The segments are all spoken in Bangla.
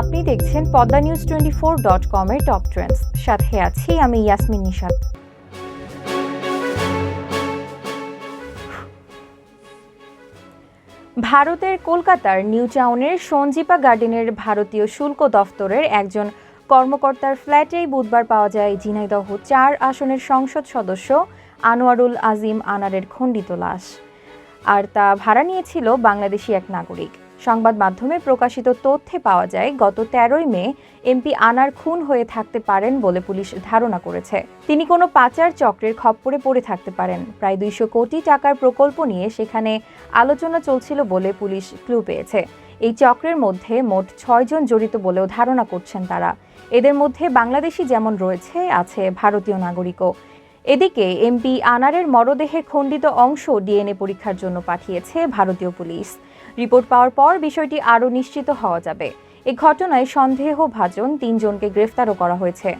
আপনি দেখছেন Padma news twenty four dot কমের টপ ট্রেন্ডস। সাথে আছি আমি ইয়াসমিন নিশাদ ভারতের কলকাতার নিউ টাউনের সঞ্জীপা গার্ডেনের ভারতীয় শুল্ক দফতরের একজন কর্মকর্তার ফ্ল্যাটেই বুধবার পাওয়া যায় ঝিনাইদহ চার আসনের সংসদ সদস্য আনোয়ারুল আজিম আনারের খণ্ডিত লাশ। আর তা ভাড়া নিয়েছিল বাংলাদেশি এক নাগরিক। সংবাদ মাধ্যমে প্রকাশিত তথ্যে পাওয়া যায়, গত তেরোই মে এমপি আনার খুন হয়ে থাকতে পারেন বলে পুলিশ ধারণা করেছে। তিনি কোনো পাচার চক্রের খপ্পরে পড়ে থাকতে পারেন। প্রায় দুইশো কোটি টাকার প্রকল্প নিয়ে সেখানে আলোচনা চলছিল বলে পুলিশ ক্লু পেয়েছে। এই চক্রের মধ্যে মোট ছয়জন জড়িত বলেও ধারণা করছেন তারা। এদের মধ্যে বাংলাদেশি যেমন রয়েছে, আছে ভারতীয় নাগরিকও। এদিকে এমপি আনারের মরদেহের খণ্ডিত অংশ ডিএনএ পরীক্ষার জন্য পাঠিয়েছে ভারতীয় পুলিশ। রিপোর্ট পাওয়ার পর বিষয়টি আরও নিশ্চিত হওয়া যাবে। এ ঘটনায় সন্দেহভাজন তিনজনকে গ্রেফতারও করা হয়েছে।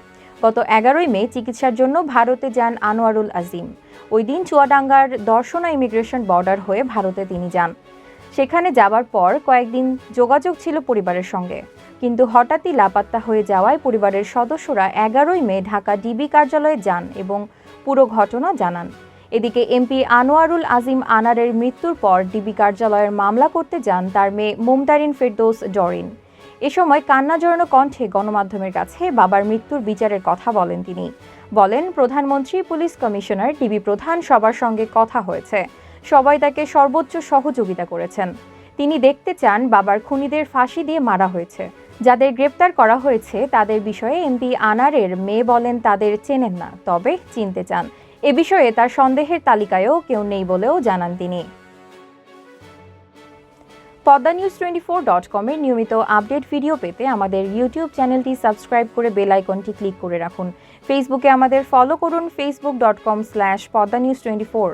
গত এগারোই মে চিকিৎসার জন্য ভারতে যান আনোয়ারুল আজিম। ওই দিন চুয়াডাঙ্গার দর্শনা ইমিগ্রেশন বর্ডার হয়ে ভারতে তিনি যান। সেখানে যাবার পর কয়েকদিন যোগাযোগ ছিল পরিবারের সঙ্গে। কিন্তু হঠাৎই লাপাত্তা হয়ে যাওয়ায় পরিবারের সদস্যরা এগারোই মে ঢাকা ডিবি কার্যালয়ে যান এবং পুরো ঘটনা জানান। এদিকে এমপি আনোয়ারুল আজিম আনারের মৃত্যুর পর ডিবি কার্যালয়ের মামলা করতে যান তার মেয়ে মুমতারিন ফেরদৌস ডরিন। এ সময় কান্না জড়ানো কণ্ঠে গণমাধ্যমের কাছে বাবার মৃত্যুর বিচারের কথা বলেন তিনি। বলেন, প্রধানমন্ত্রী, পুলিশ কমিশনার, ডিবি প্রধান সবার সঙ্গে কথা হয়েছে। সবাই তাকে সর্বোচ্চ সহযোগিতা করেছেন। তিনি দেখতে চান বাবার খুনিদের ফাঁসি দিয়ে মারা হয়েছে। যাদের গ্রেপ্তার করা হয়েছে তাদের বিষয়ে এমপি আনারের মেয়ে বলেন তাদের চেনেন না, তবে চিনতে চান। এ বিষয়ে তার সন্দেহের তালিকায়ও কেউ নেই বলেও জানান তিনি। Padma news twenty four dot কমের নিয়মিত আপডেট ভিডিও পেতে আমাদের ইউটিউব চ্যানেলটি সাবস্ক্রাইব করে বেল আইকনটি ক্লিক করে রাখুন। ফেসবুকে আমাদের ফলো করুন Facebook dot com slash Padma news twenty four.